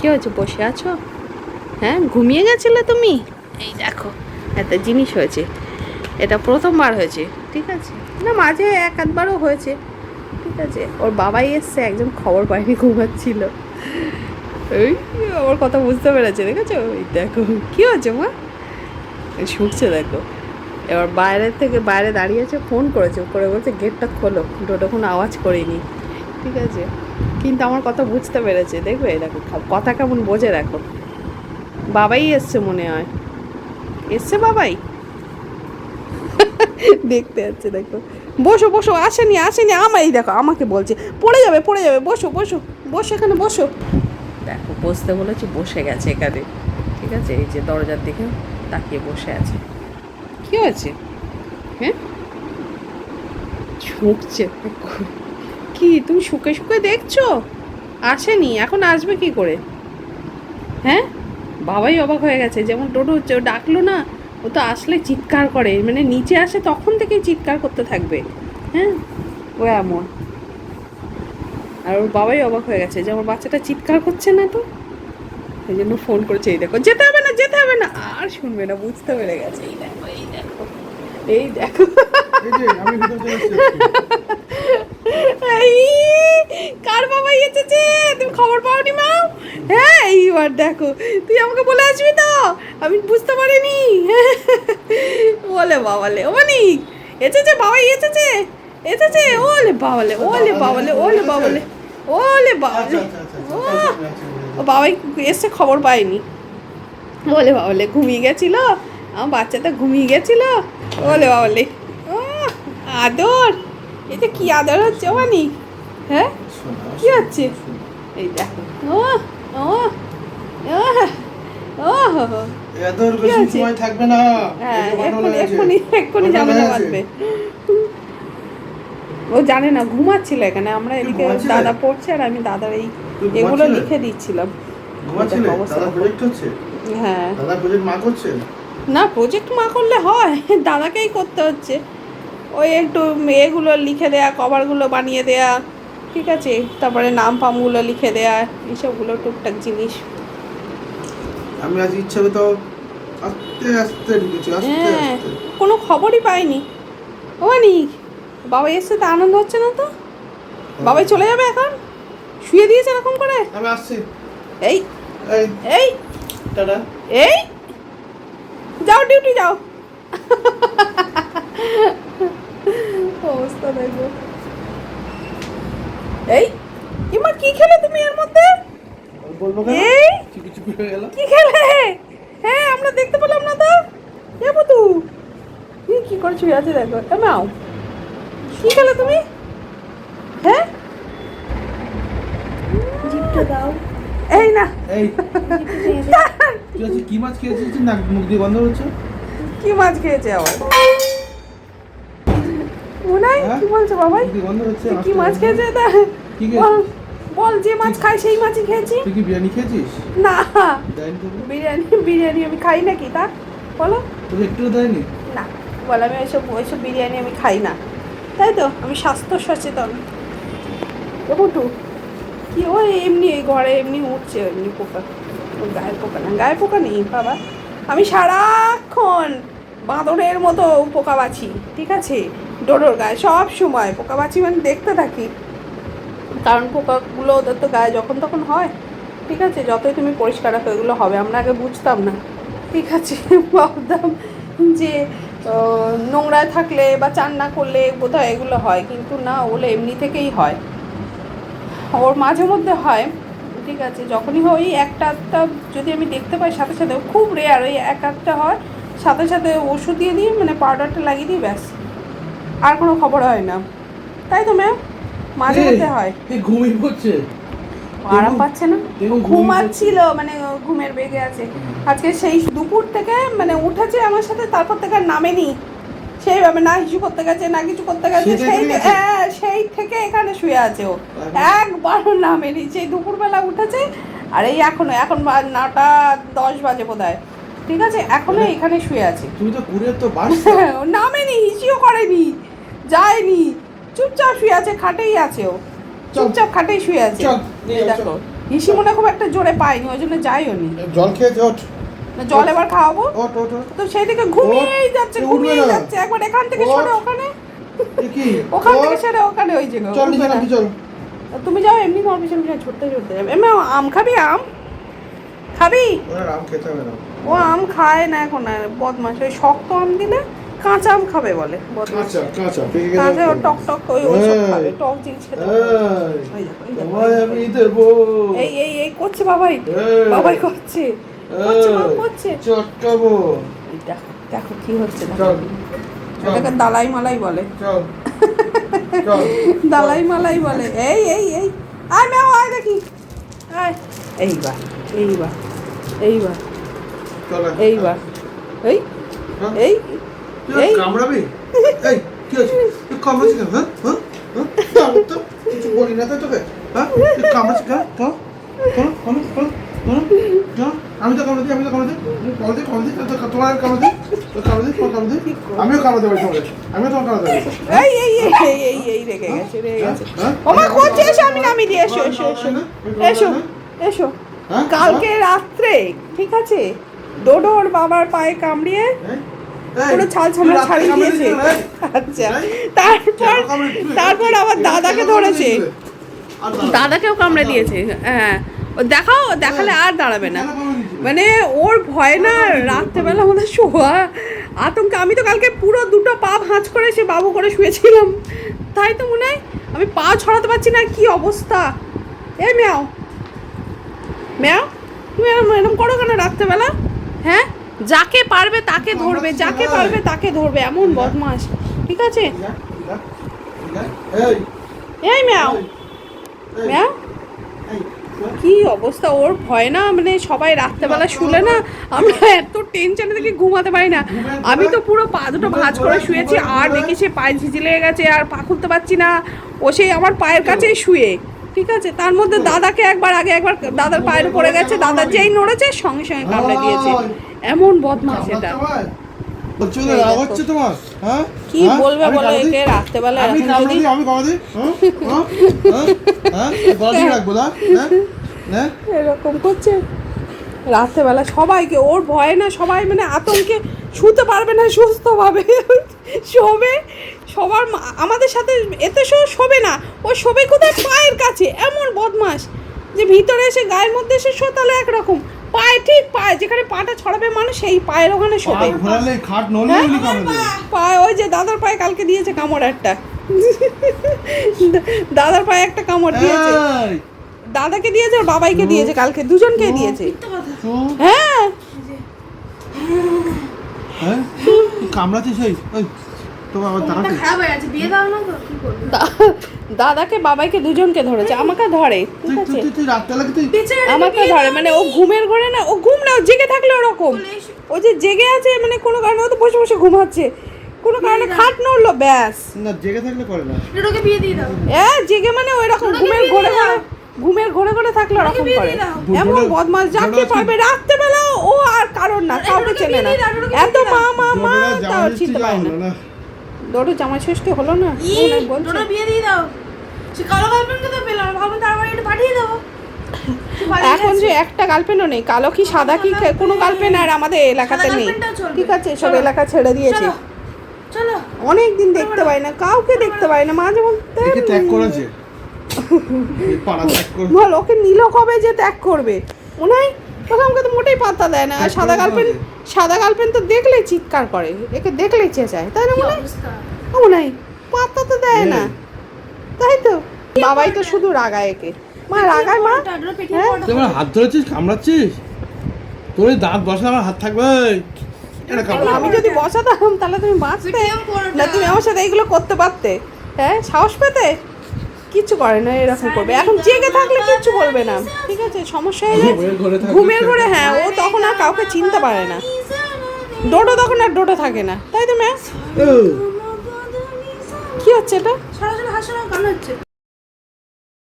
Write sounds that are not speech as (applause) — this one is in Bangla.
কি হয়েছে? বসে আছো? হ্যাঁ ঘুমিয়ে গেছিলে তুমি? এই দেখো, একটা জিনিস হয়েছে। এটা প্রথমবার হয়েছে, ঠিক আছে? না, মাঝে এক আধবারও হয়েছে, ঠিক আছে? ওর বাবাই এসছে, একজন খবর পায়নি ঘুমাচ্ছিল। এই, আমার কথা বুঝতে পেরেছে, দেখেছ? ওই দেখো, কী হয়েছে মা? শুকছে, দেখো। এবার বাইরের থেকে বাইরে দাঁড়িয়েছে ফোন করেছে করে বলছে, গেটটা খোলো। ডোডো কোনো আওয়াজ করিনি, ঠিক আছে? কিন্তু আমার কথা বুঝতে পেরেছে। দেখবে? দেখো কথা কেমন বোঝে দেখো। বাবাই এসছে মনে হয়। এসছে বাবাই? (laughs) দেখতে যাচ্ছে, দেখো। বসো বসো, আসেনি আসেনি, আমায় দেখো, আমাকে বলছে। পড়ে যাবে পড়ে যাবে, বসো বসো বসো এখানে, বসো। দেখো, বসতে বলেছি, বসে গেছে এখানে। ঠিক আছে? এই যে দরজার দিকে তাকিয়ে বসে আছে। কি হয়েছে? হ্যাঁ? ঝুঁকছে কি? তুমি শুকে শুকে দেখছ? আসেনি, এখন আসবে কি করে? হ্যাঁ? বাবাই অবাক হয়ে গেছে, যেমন টোটো হচ্ছে, ও ডাকলো না, ও তো আসলে চিৎকার করে মানে নিচে আসে তখন থেকেই চিৎকার করতে থাকবে হ্যাঁ? ও এমন। আর ওর বাবাই অবাক হয়ে গেছে, যে আমার বাচ্চাটা চিৎকার করছে না তো? এই জন্য ফোন করেছে, এই দেখো, যেতে হবে না, যেতে হবে না। আর শুনবে না, বুঝতে পেরে গেছে, এই দেখো এই দেখো এই দেখো। কার বাবা এসেছে? তুমি খবর পাওনি মা? হ্যাঁ এইবার দেখো। তুই আমাকে বলে আসবি তো? আমি বুঝতে পারিনি। বলে বাবালে ওমানি এসেছে বাবাই এসেছে। এসেছে ওলে বাবালে ওলে বাবালে ওলে বাবালে ওলে বাবালে। আচ্ছা আচ্ছা আচ্ছা ও বাবাই এসে খবর পায়নি। বলে বাবলে ঘুমিয়ে গেছিল। আমার বাচ্চাটা ঘুমিয়ে গেছিল। বলে বাবলে। আদর? এটা কি আদর হচ্ছে মানি হ্যাঁ? কি হচ্ছে? এই দেখো। ও ও ও কি বেশি সময় থাকবে না। হ্যাঁ এক্ষুনি এক্ষুনি বাটন বাঁধবে। ও জানে না ঘুমাচ্ছিল এখানে। আমরা এদিকে দাদা পড়ছে আর আমি দাদার এই এগুলো লিখে দিচ্ছিলাম। ঘুমাচ্ছিলে? অবস্থা। দাদা প্রজেক্ট হচ্ছে হ্যাঁ। দাদা প্রজেক্ট মা করছে? না প্রজেক্ট মা করলে হয়। (laughs) দাদাকেই করতে হচ্ছে। ওই একটু এগুলো লিখে দেয়া কভারগুলো বানিয়ে দেয়া ঠিক আছে? তারপরে নাম ফামগুলো লিখে দেয়া এইসবগুলো টুকটাক জিনিস। আমি আজ ইচ্ছা তো আস্তে আস্তে ঢুকেছি আস্তে হ্যাঁ আস্তে। কোনো খবরই পাইনি। ও নি বাবা এসে তো আনন্দ হচ্ছে না তো? বাবাই চলে যাবে এখন? শুয়ে দিয়েছে এরকম করে? আমি আসছি। এই এই। এই। টাটা। এই। যাও ডিউটি যাও। (laughs) অবস্থা এই ইমা কি খেলে তুমি এর মধ্যে? বলব কেন? এই চুপি চুপি হয়ে গেল। কি খেলে? হ্যাঁ আমরা দেখতে পেলাম না তো। কি করে শুয়ে আছে দেখো। এমাও কি খেলে তুমি? হ্যাঁ? জিপটা দাও। এই না। এই। তুই আজকে কি মাছ খেয়েছিস? নাক মুখ দিয়ে বন্ধ হচ্ছে? কি মাছ খেয়েছে আবার? উনাই হ্যাঁ? কি বলছো তুই কি মাছ খেয়েছে কি বল বল যে মাছ খাই সেই মাছই খেয়েছি। তুই কি বিরিয়ানি খেয়েছিস? না। বিরিয়ানি বিরিয়ানি আমি খাই নাকি তা? বলো। তোকে একটু দেয়নি? না বল আমি ওইসব ওইসব বিরিয়ানি আমি খাই না। তাই তো আমি স্বাস্থ্য সচেতন। টু কি ওই এমনি ঘরে এমনি উঠছে এমনি পোকা গায়ের পোকা না গায়ের পোকা নেই বাবা। আমি সারাক্ষণ বাঁদরের মতো পোকা বাছি ঠিক আছে? ডোডোর গায়ে সব সময় পোকা বাছি মানে দেখতে থাকি। কারণ পোকাগুলো ওদের তো গায়ে যখন তখন হয়। ঠিক আছে, যতই তুমি পরিষ্কার রাখো, এগুলো হবে, আমরা আগে বুঝতাম না। ঠিক আছে, (laughs) ভাবতাম যে নোংরায় থাকলে বা চান না করলে বোধহয় এগুলো হয়, কিন্তু না, ওগুলো এমনি থেকেই হয়। ওর মাঝে মধ্যে হয়। ঠিক আছে, যখনই হয়, ওই একটা একটা যদি আমি দেখতে পাই, সাথে সাথে, খুব রেয়ার ওই এক একটা হয়। সাথে সাথে ওষুধ দিয়ে দিই মানে পাউডারটা লাগিয়ে দিই, ব্যাস। আর কোনো খবর হয় না। তাই তো ম্যাম মাঝে মধ্যে হয়। ঘুমিয়ে পড়ছে আরাম পাচ্ছে না? ঘুমাচ্ছিল মানে ঘুমের বেগে আছে। আজকে সেই দুপুর থেকে মানে উঠেছে আমার সাথে তারপর থেকে আর নামেনি। সেইভাবে না হিসু করতে গেছে না কিছু করতে গেছে সেই হ্যাঁ সেই থেকে এখানে শুয়ে আছে ও। একবারও নামেনি। সেই দুপুরবেলা উঠেছে আর এই এখনও এখন নটা দশ বাজে বোধ হয় ঠিক আছে? এখনও এখানে শুয়ে আছে। তুমি তো ঘুরে তো (laughs) নামেনি হিসিও করেনি। যায়নি। চুপচাপ শুয়ে আছে খাটেই আছে ও। চুপচাপ খাটেই শুয়ে আছে। দেখো। হিসি মনে খুব একটা জোরে পায়নি ওই জন্য যাইও নি। জল খেয়েছে ওঠ। জল এবার খাওয়াবো। তো সেই দিকে ঘুমিয়েই যাচ্ছে ঘুমিয়েই যাচ্ছে। একবার এখান থেকে। সরে ওখানে। ওখান থেকে। সরে ওখানে ওই চল তুমি যাও এমনি তোমার পিছনে পিছনে ছুটতে ছুটতে যাবে। এমনি আম খাবি আম? খাবি? ওরা আম খেতে হবে না। ও আম খায় না এখন আর বদমাস ওই শক্ত আম দিলে কাঁচা আম খাবে বলে কাঁচা কাঁচা কাঁচা টক টক ওই ওই এই। খাবে টক জিনিস খেতে এই, এই এই এই আমি। এই এই এই করছে বাবাই বাবাই করছে করছে এই, চটকাবো। এই দেখো দেখো কি হচ্ছে এটাকে দালাই মালাই বলে। দালাই মালাই বলে। এই এই এই। আয় মেও আয় দেখি। আয়। এইবার এইবার এইবার। চল এইবার। এই হ্যাঁ? এই তুই এই। কামড়াবি? এই কি তুই কামড়াচ্ছিস কেন? হ্যাঁ? হ্যাঁ? হ্যাঁ? তো কিছু বলি না তো তোকে। হ্যাঁ? তুই কামড়াচ্ছিস কেন? তো চলো চলো আমি তো কামড়ে দিই আমি তো কামড়ে দিই কামড়ে দিই কামড়ে দিই তো তো- তোমার কামড়ে দিই তোর কামড়ে দিই তোমার কামড়ে দিই আমিও কামড়ে দেবো আমিও তোমার কামড়ে দেবো এই এই এই এই এই রেগে গেছে রেগে গেছে। হ্যাঁ? ওমা করছে এসো আমি দিয়ে এসো এসো এসো। এসো এসো। হ্যাঁ? কালকে রাত্রে ঠিক আছে? ডোডোর বাবার পায়ে কামড়িয়ে পুরো ছাল ছামড়া ছাড়িয়ে দিয়েছে। আচ্ছা তারপর তারপর আবার দাদাকে ধরেছে। দাদাকেও কামড়ে দিয়েছে হ্যাঁ। ও দেখাও দেখালে আর দাঁড়াবে না। মানে ওর ভয় না রাত্রেবেলা আমাদের শোয়া। আতঙ্কে আমি তো কালকে পুরো দুটো পা ভাঁজ করে সে বাবু করে শুয়েছিলাম। তাই তো মনে হয় আমি পা ছড়াতে পারছি না কি অবস্থা? এ ম্যাও। ম্যাও তুমি এরম এরম করো কেন রাত্রেবেলা? হ্যাঁ? যাকে পারবে তাকে ধরবে, যাকে পারবে তাকে ধরবে, এমন বদমাস ঠিক আছে? এই ম্যাও। ম্যাও? কি অবস্থা? ওর ভয় না? মানে সবাই রাত্রেবেলা শুলে না? আমরা এত টেনশনে থেকে ঘুমাতে পারি না। আমি তো পুরো পা দুটো ভাঁজ করে শুয়েছি, আর দেখি সে পায়ে ঝিঝি গেছে, আর পা খুলতে পারছি না। ও সেই আমার পায়ের কাছেই শুয়ে। ঠিক আছে? তার মধ্যে দাদাকে একবার আগে একবার দাদার পায়ের উপরে গেছে দাদা যেই নড়েছে সঙ্গে সঙ্গে কামড়ে দিয়েছে। এমন বদমাস এটা। হ্যাঁ? কি হ্যাঁ? বলবে বলো একে? রাত্রেবেলা আমি হ্যাঁ? এরকম করছে। রাত্রেবেলা সবাইকে ওর ভয়ে না সবাই মানে আতঙ্কে শুতে পারবে না সুস্থভাবে। শোবে? সবার মা- আমাদের সাথে এতে শো শোবে না। ও শোবে কোথায়? পায়ের কাছে। এমন বদমাস যে ভিতরে এসে গায়ের মধ্যে এসে শো তাহলে একরকম। পায়ে ঠিক পায়ে যেখানে পাটা ছড়াবে মানুষ সেই পায়ের ওখানে শোবে। হ্যাঁ? পায়ে ওই যে দাদার পায়ে কালকে দিয়েছে কামড় একটা। দাদার পায়ে একটা কামড় দিয়েছে। দাদাকে দিয়েছে আর বাবাইকে দিয়েছে কালকে। দুজনকে দিয়েছে। হ্যাঁ। হ্যাঁ? তুই কামড়াচ্ছিস এই এই, তোকে আবার দাঁড়াতে খারাপ হয়ে গেছে দিয়ে দাও না তো কি করব? দা- দাদাকে বাবাইকে দুজনকে ধরেছে আমাকে ধরে আমাকে ধরে মানে ও ঘুমের ঘরে না ও ঘুম না ও জেগে থাকলে ওরকম। ও যে জেগে আছে মানে কোনো কারণে ও তো বসে বসে ঘুমাচ্ছে। কোনো কারণে খাট নড়লো ব্যাস। না জেগে থাকলে করে না। বিয়ে দিয়ে দাও। এ জেগে মানে ওই রকম ঘুমের ঘরে ঘরে ঘুমের ঘরে ঘরে থাকলে ওরকম করে। এমন বদমাস যাকে পারবে রাত্রেবেলা ও আর কারণ না কাউকে চেনে না। এত মা মা মা তাও চিনতে পারে না। না? জামাই ষষ্ঠী হলো না? দুটো বিয়ে দিয়ে দাও। সে কালো গার্লফ্রেন্ডকে তো পেলাম ভাবো তার বাড়ি একটু পাঠিয়ে দেবো। এখন যে একটা গার্লফ্রেন্ডও নেই কালো কি সাদা কি কোনো গার্লফ্রেন্ড আর আমাদের এলাকাতে নেই। ঠিক আছে সব এলাকা ছেড়ে দিয়েছে। চলো অনেক দিন দেখতে পাই না কাউকে দেখতে পাই না মাঝে মধ্যে ত্যাগ করেছে। বল ওকে নিল কবে যে ত্যাগ করবে? মনে হয় ওকে আমাকে তো মোটেই পাত্তা দেয় না। আর সাদা করে গার্লফ্রেন্ড সাদা গার্লফ্রেন্ড তো দেখলেই চিৎকার করে। একে দেখলেই চেঁচায় তাই না মনে? হয় ও মনে পাত্তা তো দেয় না। তাই তো? বাবাই তো শুধু রাগায় একে। মা রাগায় মা? হ্যাঁ? তুই আমার হাত ধরেছিস? কামড়াচ্ছিস? তোর এই দাঁত বসলে আমার হাত থাকবে? এটা কামড়া আমি যদি বসাতাম তাহলে তুমি বাঁচতে। না তুমি আমার সাথে এইগুলো করতে পারতে। হ্যাঁ? সাহস পেতে? কিচ্ছু করে না এরকম করবে। এখন জেগে থাকলে কিচ্ছু করবে না। ঠিক আছে সমস্যা হয়ে যায়। ঘুমের ঘরে হ্যাঁ ও তখন আর কাউকে চিনতে পারে না। ডোটো তখন আর ডোটো থাকে না। তাই তো ম্যাম? কি হচ্ছে এটা? সরাসরি হাসি হচ্ছে।